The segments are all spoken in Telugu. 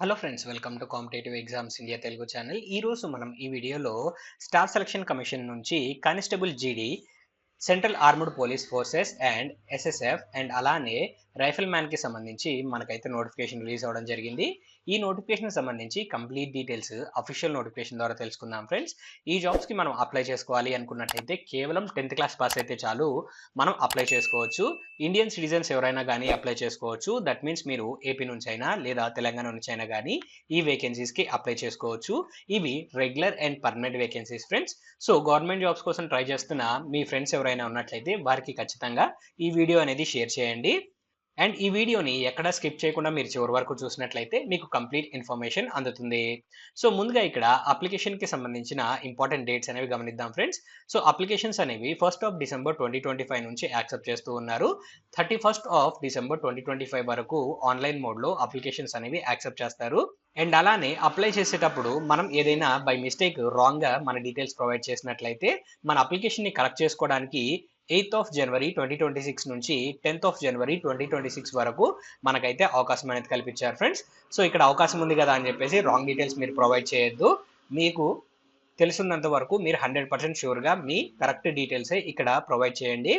Hello friends welcome to competitive exams India Telugu channel. ఈ రోజు మనం ఈ వీడియోలో స్టాఫ్ సెలక్షన్ కమిషన్ నుంచి constable GD central armed police forces and SSF and అలానే రైఫిల్ మ్యాన్కి సంబంధించి మనకైతే నోటిఫికేషన్ రిలీజ్ అవ్వడం జరిగింది. ఈ నోటిఫికేషన్ సంబంధించి కంప్లీట్ డీటెయిల్స్ అఫీషియల్ నోటిఫికేషన్ ద్వారా తెలుసుకుందాం ఫ్రెండ్స్. ఈ జాబ్స్కి మనం అప్లై చేసుకోవాలి అనుకున్నట్టయితే కేవలం టెన్త్ క్లాస్ పాస్ అయితే చాలు మనం అప్లై చేసుకోవచ్చు. ఇండియన్ సిటిజన్స్ ఎవరైనా కానీ అప్లై చేసుకోవచ్చు. దట్ మీన్స్ మీరు ఏపీ నుంచి అయినా లేదా తెలంగాణ నుంచి అయినా కానీ ఈ వేకెన్సీస్కి అప్లై చేసుకోవచ్చు. ఇవి regular and permanent vacancies friends. So government jobs కోసం ట్రై చేస్తున్న మీ ఫ్రెండ్స్ ఎవరైనా ఉన్నట్లయితే వారికి ఖచ్చితంగా ఈ వీడియో అనేది షేర్ చేయండి. అండ్ ఈ వీడియోని ఎక్కడ స్కిప్ చేయకుండా మీరు చివరి వరకు చూసినట్లయితే మీకు కంప్లీట్ ఇన్ఫర్మేషన్ అందుతుంది. సో ముందుగా ఇక్కడ అప్లికేషన్కి సంబంధించిన ఇంపార్టెంట్ డేట్స్ అనేవి గమనిద్దాం ఫ్రెండ్స్. సో అప్లికేషన్స్ అనేవి first of December twenty twenty five నుంచి యాక్సెప్ట్ చేస్తూ ఉన్నారు. Thirty first of December twenty twenty five వరకు ఆన్లైన్ మోడ్లో అప్లికేషన్స్ అనేవి యాక్సెప్ట్ చేస్తారు. అండ్ అలానే అప్లై చేసేటప్పుడు మనం ఏదైనా బై మిస్టేక్ రాంగ్గా మన డీటెయిల్స్ ప్రొవైడ్ చేసినట్లయితే మన అప్లికేషన్ని కరెక్ట్ చేసుకోవడానికి eighth of January twenty twenty six నుంచి tenth of January twenty twenty six వరకు మనకైతే అవకాశం అనేది కల్పించారు ఫ్రెండ్స్. సో ఇక్కడ అవకాశం ఉంది కదా అని చెప్పేసి రాంగ్ డీటెయిల్స్ మీరు ప్రొవైడ్ చేయొద్దు. మీకు తెలుసున్నంత వరకు మీరు హండ్రెడ్ పర్సెంట్ షూర్గా మీ కరెక్ట్ డీటెయిల్సే ఇక్కడ ప్రొవైడ్ చేయండి.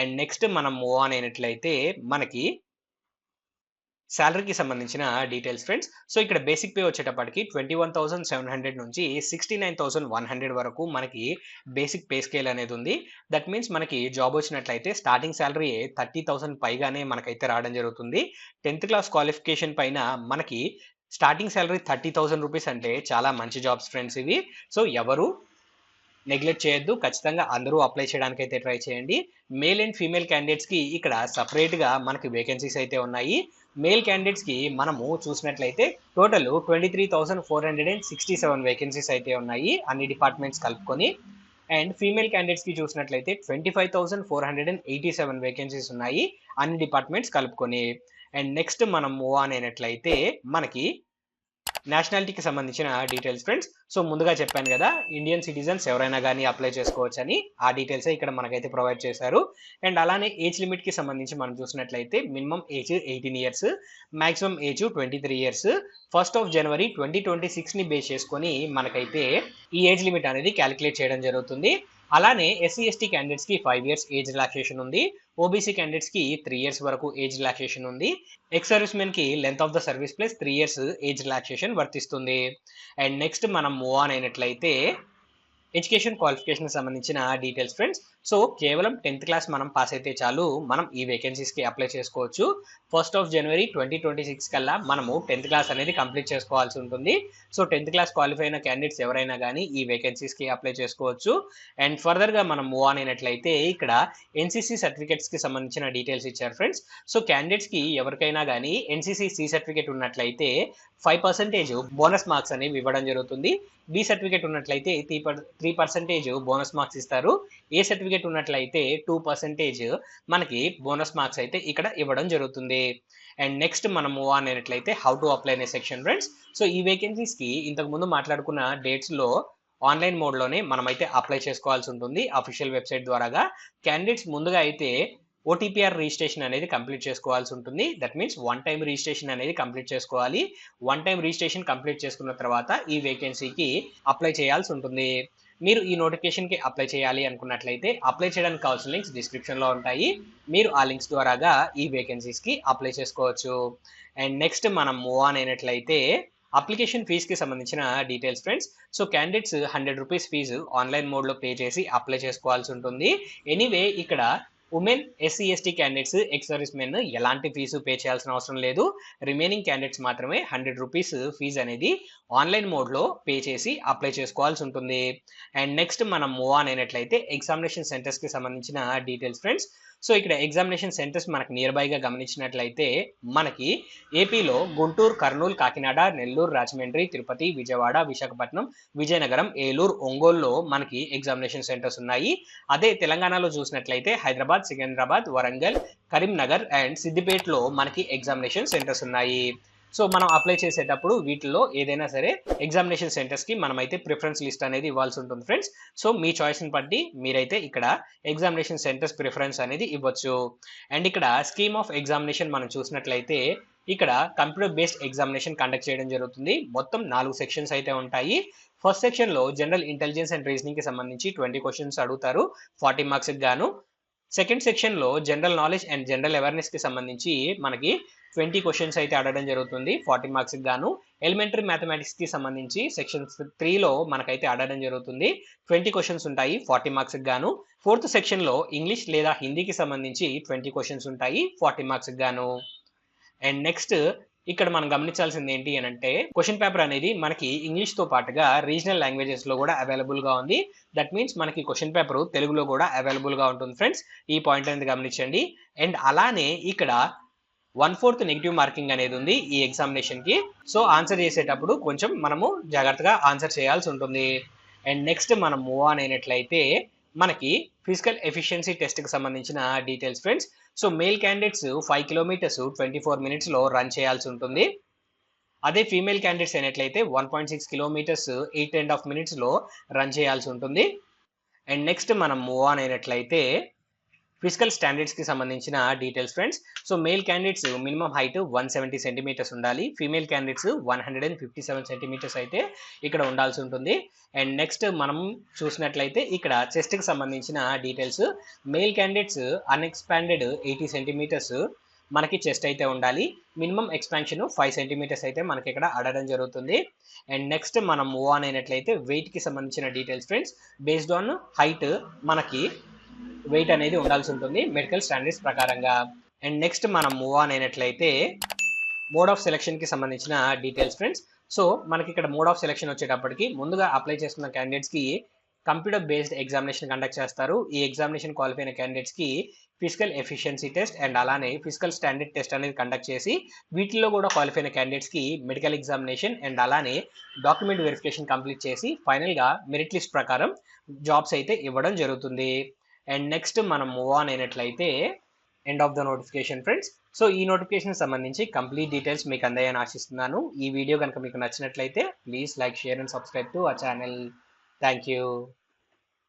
అండ్ నెక్స్ట్ మనం మూవ్ ఆన్ అయినట్లయితే మనకి శాలరీకి సంబంధించిన డీటెయిల్స్ ఫ్రెండ్స్. సో ఇక్కడ బేసిక్ పే వచ్చేటప్పటికి twenty one thousand seven hundred నుంచి sixty nine thousand one hundred వరకు మనకి బేసిక్ పే స్కేల్ అనేది ఉంది. దట్ మీన్స్ మనకి జాబ్ వచ్చినట్లయితే స్టార్టింగ్ శాలరీ థర్టీ థౌసండ్ పైగానే మనకైతే రావడం జరుగుతుంది. టెన్త్ క్లాస్ క్వాలిఫికేషన్ పైన మనకి starting salary thirty thousand rupees అంటే చాలా మంచి జాబ్స్ ఫ్రెండ్స్ ఇవి. సో ఎవరు నెగ్లెక్ట్ చేయొద్దు. ఖచ్చితంగా అందరూ అప్లై చేయడానికి అయితే ట్రై చేయండి మేల్ అండ్ ఫీమేల్ క్యాండిడేట్స్కి ఇక్కడ సపరేట్గా మనకి వేకెన్సీస్ అయితే ఉన్నాయి. మేల్ క్యాండిడేట్స్కి మనము చూసినట్లయితే total twenty three thousand four hundred and sixty seven vacancies అయితే ఉన్నాయి అన్ని డిపార్ట్మెంట్స్ కలుపుకొని. అండ్ ఫీమేల్ క్యాండిడేట్స్కి చూసినట్లయితే twenty five thousand four hundred and eighty seven vacancies ఉన్నాయి అన్ని డిపార్ట్మెంట్స్ కలుపుకొని. అండ్ నెక్స్ట్ మనం మూవ్ ఆన్ అయినట్లయితే మనకి నేషనాలిటీకి సంబంధించిన డీటెయిల్స్ ఫ్రెండ్స్ సో ముందుగా చెప్పాను కదా ఇండియన్ సిటిజన్స్ ఎవరైనా కానీ అప్లై చేసుకోవచ్చు అని ఆ డీటెయిల్స్ ఇక్కడ మనకైతే ప్రొవైడ్ చేశారు. అండ్ అలానే ఏజ్ లిమిట్కి సంబంధించి మనం చూసినట్లయితే minimum age eighteen years maximum age twenty three years first of January twenty twenty సిక్స్ని base చేసుకొని మనకైతే ఈ ఏజ్ లిమిట్ అనేది క్యాలిక్యులేట్ చేయడం జరుగుతుంది. అలానే ఎస్సీ ఎస్టీ క్యాండిడేట్స్కి ఫైవ్ ఇయర్స్ ఏజ్ రిలాక్సేషన్ ఉంది. ఓబీసీ క్యాండిడేట్స్కి త్రీ ఇయర్స్ వరకు ఏజ్ రిలాక్సేషన్ ఉంది. Ex service మెన్కి length of the service plus three years age relaxation వర్తిస్తుంది. అండ్ నెక్స్ట్ మనం మూవ్ ఆన్ అయినట్లయితే ఎడ్యుకేషన్ క్వాలిఫికేషన్ సంబంధించిన డీటెయిల్స్ ఫ్రెండ్స్ సో కేవలం టెన్త్ క్లాస్ మనం పాస్ అయితే చాలు. మనం ఈ వేకెన్సీస్కి అప్లై చేసుకోవచ్చు. First of January twenty twenty six కల్లా మనము టెన్త్ క్లాస్ అనేది కంప్లీట్ చేసుకోవాల్సి ఉంటుంది. సో టెన్త్ క్లాస్ క్వాలిఫై అయిన క్యాండిడేట్స్ ఎవరైనా కానీ ఈ వేకెన్సీస్కి అప్లై చేసుకోవచ్చు. అండ్ ఫర్దర్గా మనం మూవ్ ఆన్ అయినట్లయితే ఇక్కడ ఎన్సీసీ సర్టిఫికేట్స్కి సంబంధించిన డీటెయిల్స్ ఇచ్చారు ఫ్రెండ్స్ సో క్యాండిడేట్స్కి ఎవరికైనా కానీ ఎన్సీసీ సి సర్టిఫికేట్ ఉన్నట్లయితే ఫైవ్ పర్సెంటేజ్ బోనస్ మార్క్స్ అనేవి ఇవ్వడం జరుగుతుంది. బి సర్టిఫికేట్ ఉన్నట్లయితే three per three percentage bonus marks ఇస్తారు. ఏ సర్టిఫికేట్ ఉన్నట్లయితే టూ పర్సెంటేజ్ మనకి బోనస్ మార్క్స్ అయితే ఇక్కడ ఇవ్వడం జరుగుతుంది. అండ్ నెక్స్ట్ మనం మూవ్ ఆన్ అయినట్లయితే హౌ టు అప్లై అనే సెక్షన్ ఫ్రెండ్స్ సో ఈ వేకెన్సీస్కి ఇంతకుముందు మాట్లాడుకున్న డేట్స్లో ఆన్లైన్ మోడ్లోనే మనమైతే అప్లై చేసుకోవాల్సి ఉంటుంది. అఫీషియల్ వెబ్సైట్ ద్వారాగా క్యాండిడేట్స్ ముందుగా అయితే ఓటీపీఆర్ రిజిస్ట్రేషన్ అనేది కంప్లీట్ చేసుకోవాల్సి ఉంటుంది. That means one time registration అనేది కంప్లీట్ చేసుకోవాలి. వన్ టైం రిజిస్ట్రేషన్ కంప్లీట్ చేసుకున్న తర్వాత ఈ వేకెన్సీకి అప్లై చేయాల్సి ఉంటుంది. మీరు ఈ నోటిఫికేషన్కి అప్లై చేయాలి అనుకున్నట్లయితే అప్లై చేయడానికి కావాల్సిన లింక్స్ డిస్క్రిప్షన్లో ఉంటాయి. మీరు ఆ లింక్స్ ద్వారాగా ఈ వేకెన్సీస్కి అప్లై చేసుకోవచ్చు. అండ్ నెక్స్ట్ మనం మూవ్ ఆన్ అయినట్లయితే అప్లికేషన్ ఫీజ్కి సంబంధించిన details friends so candidates hundred rupees fee online మోడ్లో పే చేసి అప్లై చేసుకోవాల్సి ఉంటుంది. ఎనీవే ఇక్కడ women SC ST candidates ex service men ఎలాంటి ఫీజు పే చేయాల్సిన అవసరం లేదు. రిమైనింగ్ క్యాండిడేట్స్ మాత్రమే హండ్రెడ్ రూపీస్ ఫీజు అనేది ఆన్లైన్ మోడ్లో పే చేసి అప్లై చేసుకోవాల్సి ఉంటుంది. అండ్ నెక్స్ట్ మనం మూవ్ ఆన్ అయినట్లయితే ఎగ్జామినేషన్ సెంటర్స్కి సంబంధించిన డీటెయిల్స్ ఫ్రెండ్స్ సో ఇక్కడ ఎగ్జామినేషన్ సెంటర్స్ మనకు నియర్ బైగా గమనించినట్లయితే మనకి ఏపీలో గుంటూరు కర్నూలు కాకినాడ నెల్లూరు రాజమండ్రి తిరుపతి విజయవాడ విశాఖపట్నం విజయనగరం ఏలూరు ఒంగోలులో మనకి ఎగ్జామినేషన్ సెంటర్స్ ఉన్నాయి. అదే తెలంగాణలో చూసినట్లయితే హైదరాబాద్ సికింద్రాబాద్ వరంగల్ కరీంనగర్ అండ్ సిద్దిపేటలో మనకి ఎగ్జామినేషన్ సెంటర్స్ ఉన్నాయి. సో మనం అప్లై చేసేటప్పుడు వీటిలో ఏదైనా సరే ఎగ్జామినేషన్ సెంటర్స్కి మనమైతే ప్రిఫరెన్స్ లిస్ట్ అనేది ఇవ్వాల్సి ఉంటుంది ఫ్రెండ్స్ సో మీ చాయిస్ని బట్టి మీరైతే ఇక్కడ ఎగ్జామినేషన్ సెంటర్స్ ప్రిఫరెన్స్ అనేది ఇవ్వచ్చు. అండ్ ఇక్కడ స్కీమ్ ఆఫ్ ఎగ్జామినేషన్ మనం చూసినట్లయితే ఇక్కడ కంప్యూటర్ బేస్డ్ ఎగ్జామినేషన్ కండక్ట్ చేయడం జరుగుతుంది. మొత్తం నాలుగు సెక్షన్స్ అయితే ఉంటాయి. ఫస్ట్ సెక్షన్లో జనరల్ ఇంటెలిజెన్స్ అండ్ రీజనింగ్కి సంబంధించి ట్వంటీ క్వశ్చన్స్ అడుగుతారు. ఫార్టీ మార్క్స్ గాను సెకండ్ సెక్షన్లో జనరల్ నాలెడ్జ్ అండ్ జనరల్ అవేర్నెస్కి సంబంధించి మనకి ట్వంటీ క్వశ్చన్స్ అయితే అడగడం జరుగుతుంది. ఫార్టీ మార్క్స్కి గాను. ఎలిమెంటరీ మ్యాథమెటిక్స్కి సంబంధించి సెక్షన్ త్రీలో మనకైతే అడగడం జరుగుతుంది. ట్వంటీ క్వశ్చన్స్ ఉంటాయి ఫార్టీ మార్క్స్కి గాను. ఫోర్త్ సెక్షన్లో ఇంగ్లీష్ లేదా హిందీకి సంబంధించి ట్వంటీ క్వశ్చన్స్ ఉంటాయి ఫార్టీ మార్క్స్కి గాను. అండ్ నెక్స్ట్ ఇక్కడ మనం గమనించాల్సింది ఏంటి అని అంటే క్వశ్చన్ పేపర్ అనేది మనకి ఇంగ్లీష్తో పాటుగా రీజనల్ లాంగ్వేజెస్లో కూడా అవైలబుల్గా ఉంది. దట్ మీన్స్ మనకి క్వశ్చన్ పేపర్ తెలుగులో కూడా అవైలబుల్గా ఉంటుంది ఫ్రెండ్స్ ఈ పాయింట్ అనేది గమనించండి. అండ్ అలానే ఇక్కడ వన్ ఫోర్త్ నెగిటివ్ మార్కింగ్ అనేది ఉంది ఈ ఎగ్జామినేషన్కి. సో ఆన్సర్ చేసేటప్పుడు కొంచెం మనము జాగ్రత్తగా ఆన్సర్ చేయాల్సి ఉంటుంది. అండ్ నెక్స్ట్ మనం మూవ్ ఆన్ అయినట్లయితే మనకి ఫిజికల్ ఎఫిషియన్సీ టెస్ట్కి సంబంధించిన details friends so male candidates five kilometres twenty four మినిట్స్లో రన్ చేయాల్సి ఉంటుంది. అదే ఫీమేల్ క్యాండిడేట్స్ అయినట్లయితే one point six kilometres eight and half మినిట్స్లో రన్ చేయాల్సి ఉంటుంది. అండ్ నెక్స్ట్ మనం మూవ్ ఆన్ అయినట్లయితే ఫిజికల్ స్టాండర్డ్స్కి సంబంధించిన details friends so male candidates minimum height one seventy centimetres ఉండాలి. Female candidates one hundred and fifty seven centimetres అయితే ఇక్కడ ఉండాల్సి ఉంటుంది. అండ్ నెక్స్ట్ మనం చూసినట్లయితే ఇక్కడ చెస్ట్కి సంబంధించిన details male candidates unexpanded eighty centimetres మనకి చెస్ట్ అయితే ఉండాలి. మినిమం ఎక్స్పాన్షన్ ఫైవ్ సెంటీమీటర్స్ అయితే మనకి ఇక్కడ అడగడం జరుగుతుంది. అండ్ నెక్స్ట్ మనం మూవ్ ఆన్ అయినట్లయితే వెయిట్కి సంబంధించిన details friends based on height మనకి వెయిట్ అనేది ఉండాల్సి ఉంటుంది మెడికల్ స్టాండర్డ్స్ ప్రకారంగా. అండ్ నెక్స్ట్ మనం మూవ్ ఆన్ అయినట్లయితే మోడ్ ఆఫ్ సెలక్షన్కి సంబంధించిన డీటెయిల్స్ ఫ్రెండ్స్ సో మనకి ఇక్కడ మోడ్ ఆఫ్ సెలెక్షన్ వచ్చేటప్పటికి ముందుగా అప్లై చేస్తున్న క్యాండిడేట్స్కి కంప్యూటర్ బేస్డ్ ఎగ్జామినేషన్ కండక్ట్ చేస్తారు. ఈ ఎగ్జామినేషన్ క్వాలిఫై అయిన క్యాండిడేట్స్కి ఫిజికల్ ఎఫిషియన్సీ టెస్ట్ అండ్ అలానే ఫిజికల్ స్టాండర్డ్ టెస్ట్ అనేది కండక్ట్ చేసి వీటిల్లో కూడా క్వాలిఫై అయిన క్యాండిడేట్స్కి మెడికల్ ఎగ్జామినేషన్ అండ్ అలానే డాక్యుమెంట్ వెరిఫికేషన్ కంప్లీట్ చేసి ఫైనల్గా మెరిట్ లిస్ట్ ప్రకారం జాబ్స్ అయితే ఇవ్వడం జరుగుతుంది. అండ్ నెక్స్ట్ మనం మూవ్ ఆన్ అయినట్లయితే end of the notification friends so ఈ నోటిఫికేషన్ సంబంధించి కంప్లీట్ డీటెయిల్స్ మీకు అందాయని ఆశిస్తున్నాను. ఈ వీడియో కనుక మీకు నచ్చినట్లయితే please like share and subscribe to ఆ ఛానల్ థ్యాంక్ యూ